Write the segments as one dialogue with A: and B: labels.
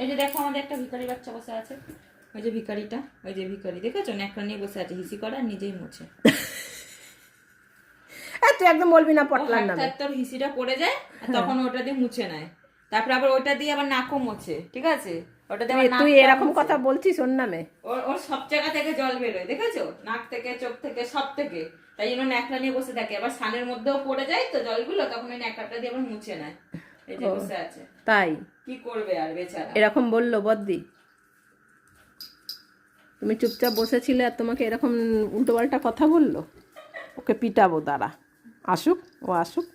A: এই যে দেখো আমাদের একটা ভিখারি বাচ্চা বসে আছে। ওই যে ভিখারিটা ওই যে ভিখারি দেখেছ? ন্যাকড়া নিয়ে বসে আছে হিসি করে নিজেই মুছে।
B: তুই একদম বলবি না পটলার নামে।
A: তোর হিসিটা পড়ে যায় তখন ওটা দিয়ে মুছে নেয়। তারপরে আবার ওটা দিয়ে আবার নাকও মোছে ঠিক আছে? ওটা দিয়ে
B: তুই এরকম কথা বলছিস ওর নামে?
A: ওর ওর সব জায়গা থেকে জল বেরোয় দেখেছ? নাক থেকে চোখ থেকে সব থেকে। তাই জন্য ন্যাকড়া নিয়ে বসে থাকে। আবার সানের মধ্যেও পড়ে যায় তো জলগুলো তখন ওই ন্যাকড়াটা দিয়ে আবার মুছে নেয়। এই যে বসে আছে।
B: তাই?
A: কি করবে আর বেচারা?
B: এরকম বলল বদ্দি। তুমি চুপচাপ বসেছিলে আর তোমাকে এরকম উল্টোপাল্টা কথা বলল? ওকে পিটাবো দাঁড়া। আসুক ও আসুক।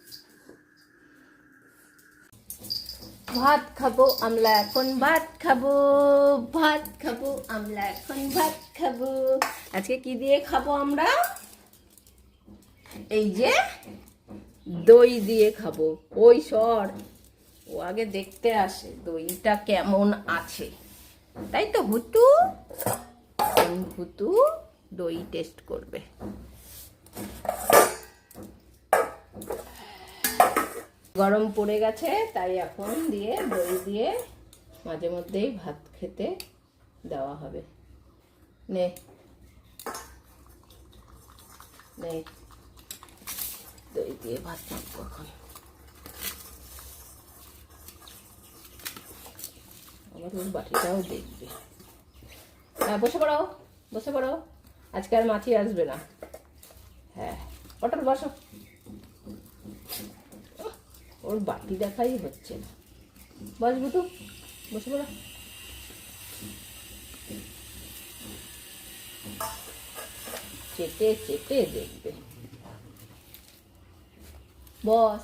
B: ভাত খাব আমরা এখন ভাত খাব। ভাত খাব আমরা এখন ভাত খাব। আজকে কি দিয়ে খাব আমরা? এই যে দই দিয়ে খাব। ওই সর। ও আগে দেখতে আসে দইটা কেমন আছে। তাই তো হুতু হুতু দই টেস্ট করবে। গরম পড়ে গেছে, তাই এখন দিয়ে দই দিয়ে মাঝে মধ্যেই ভাত খেতে দেওয়া হবে। নে। দই দিয়ে ভাত মাখবো এখন। ওর বাটিটাও দেখবে। হ্যাঁ বসে পড়ো বসে পড়ো। আজকে আর মাছি আসবে না। হ্যাঁ পটল বসো। ওর বাটি দেখাই হচ্ছে না। বস বুটু বসে পড়ো। চেটে চেটে দেখবে। বস।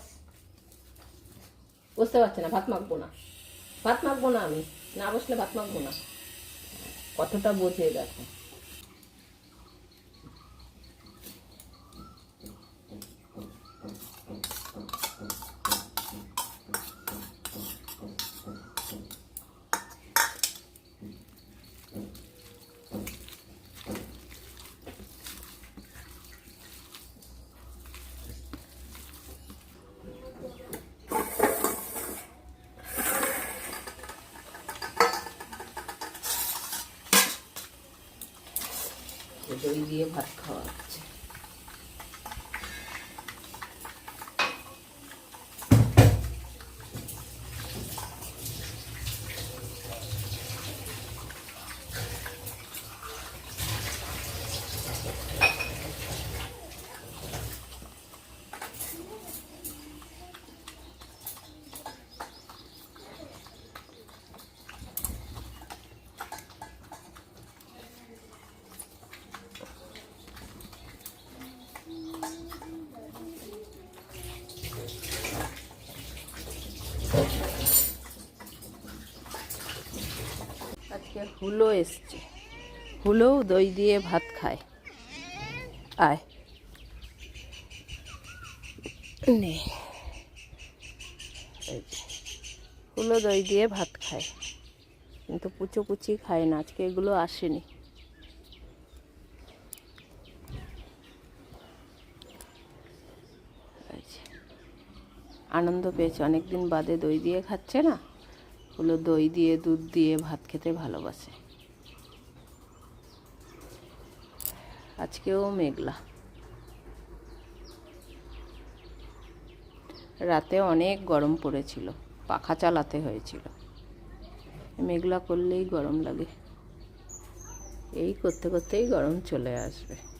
B: বুঝতে পারছে না, ভাত মাখবো না। ভাত মাখবো না আমি। না বসলে ভাত মাখবো না। কতটা বোঝে দেখো। দই দিয়ে ভাত খাওয়া হচ্ছে আজকে হুলো এসছে। হুলোও দই দিয়ে ভাত খায়। আয়। নে। হুলো দই দিয়ে ভাত খায়। কিন্তু পুচো পুচি খায় না, আজকে এগুলো আসেনি। আনন্দ পেয়েছে, অনেকদিন বাদে দই দিয়ে খাচ্ছে না? হলো দই দিয়ে, দুধ দিয়ে, ভাত খেতে ভালোবাসে। আজকেও মেঘলা। রাতে অনেক গরম পড়েছিল, পাখা চালাতে হয়েছিল। মেঘলা করলেই গরম লাগে। এই করতে করতেই গরম চলে আসবে।